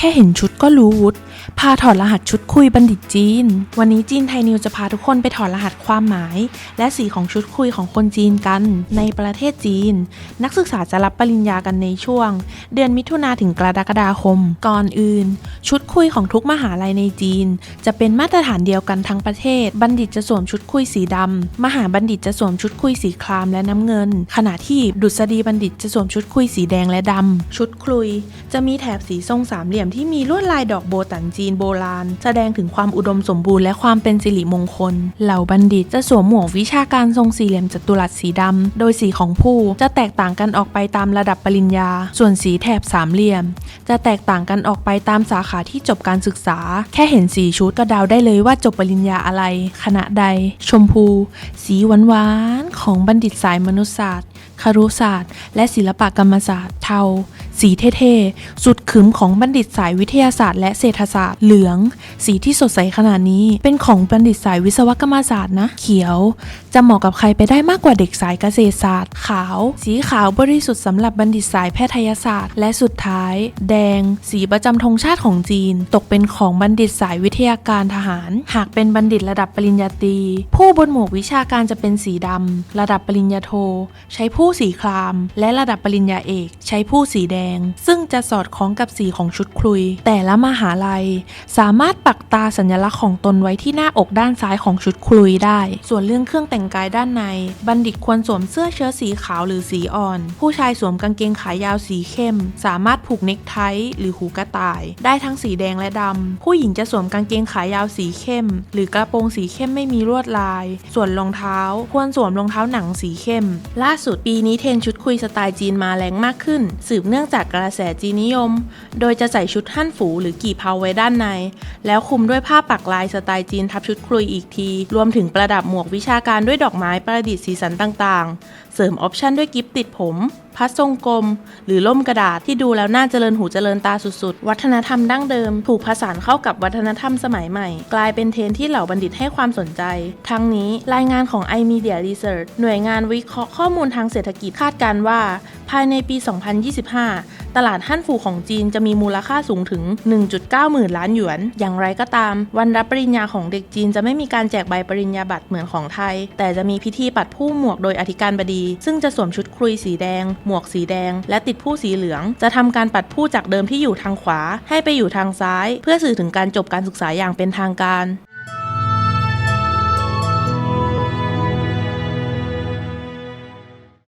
แค่เห็นชุดก็รู้วุฒิพาถอดรหัสชุดคุยบัณฑิตจีน วันนี้จีนไทยนิวจะพาทุกคนไปถอดรหัสความหมาย และสีของชุดคุยของคนจีนกัน ในประเทศจีน นักศึกษาจะรับปริญญากันในช่วง เดือนมิถุนาถึงกรกฎาคม ก่อนอื่น ชุดคุยของทุกมหาลัยในจีน จะเป็นมาตรฐานเดียวกันทั้งประเทศ บัณฑิตจะสวมชุดคุยสีดำมหาบัณฑิตจะสวมชุดคุยสีครามและน้ำเงิน ขณะที่ดุษฎีบัณฑิตจะสวมชุดคุยสีแดงและดำชุดคุย จะมีแถบสีทรงสามเหลี่ยมที่มีลวดลายดอกโบตันจีนโบราณ แสดงถึงความอุดมสมบูรณ์และความเป็นสิริมงคล เหล่าบัณฑิตจะสวมหมวกวิชาการทรงสี่เหลี่ยมจัตุรัสสีดำโดยสีของผู้จะแตกต่างกันออกไปตามระดับปริญญา ส่วนสีแถบสามเหลี่ยม จะแตกต่างกันออกไปตามสาขาที่จบการศึกษา แค่เห็นสีชุดก็เดาได้เลยว่าจบปริญญาอะไร คณะใด ชมพู สีหวานๆของบัณฑิตสายมนุษยศาสตร์ครุศาสตร์ และศิลปกรรมศาสตร์เทา สีเท่ๆ สุดขึมของบัณฑิตสายวิทยาศาสตร์และเศรษฐศาสตร์เหลือง สีที่สดใสขนาดนี้ เป็นของบัณฑิตสายวิศวกรรมศาสตร์นะ เขียว จะเหมาะกับใครไปได้มากกว่าเด็กสายเกษตรศาสตร์ ขาว สีขาวบริสุทธิ์สำหรับบัณฑิตสายแพทยศาสตร์ และสุดท้าย แดง สีประจำธงชาติของจีน ตกเป็นของบัณฑิตสายวิทยาการทหาร หากเป็นบัณฑิตระดับปริญญาตรี ผู้บนหมวกวิชาการจะเป็นสีดำระดับปริญญาโท ใช้ผู้สีคราม และระดับปริญญาเอก ใช้ผู้สีแดงซึ่งจะสอดคล้องกับสีของชุดคลุย แต่ละมหาลัย สามารถปักตาสัญลักษณ์ของตนไว้ที่หน้าอกด้านซ้ายของชุดคลุยได้ ส่วนเรื่องเครื่องแต่งกายด้านใน บัณฑิตควรสวมเสื้อเชิ้ตสีขาวหรือสีอ่อน ผู้ชายสวมกางเกงขายาวสีเข้ม สามารถผูกเน็คไทหรือหูกระต่าย ได้ทั้งสีแดงและดำ ผู้หญิงจะสวมกางเกงขายาวสีเข้ม หรือกระโปรงสีเข้มไม่มีลวดลาย ส่วนรองเท้า ควรสวมรองเท้าหนังสีเข้ม ล่าสุดปีนี้เทรนชุดคุยสไตล์จีนมาแรงมากขึ้น สืบเนื่องจากากกระแสจีนิยม โดยจะใส่ชุดฮั่นฝูหรือกี่เพาไว้ด้านใน แล้วคลุมด้วยผ้าปักลายสไตล์จีนทับชุดคลุยอีกที รวมถึงประดับหมวกวิชาการด้วยดอกไม้ประดิษฐ์สีสันต่างๆ เสริมออปชั่นด้วยกิฟติดผมพัดทรงกลม หรือล่มกระดาษที่ดูแล้วน่าเจริญหูเจริญตาสุดๆ วัฒนธรรมดั้งเดิม ถูกผสานเข้ากับวัฒนธรรมสมัยใหม่ กลายเป็นเทรนที่เหล่าบัณฑิตให้ความสนใจ ทั้งนี้รายงานของ iMedia Research หน่วยงานวิเคราะห์ข้อมูลทางเศรษฐกิจคาดการว่า ภายในปี 2025 ตลาดฮั่นฟูของจีนจะมีมูลค่าสูงถึง 1.9 หมื่นล้านหยวน อย่างไรก็ตาม วันรับปริญญาของเด็กจีนจะไม่มีการแจกใบปริญญาบัตรเหมือนของไทย แต่จะมีพิธีปัดผู้หมวกโดยอธิการบดี ซึ่งจะสวมชุดคลุยสีแดง หมวกสีแดง และติดผู้สีเหลือง จะทำการปัดผู้จากเดิมที่อยู่ทางขวา ให้ไปอยู่ทางซ้าย เพื่อสื่อถึงการจบการศึกษาอย่างเป็นทางการ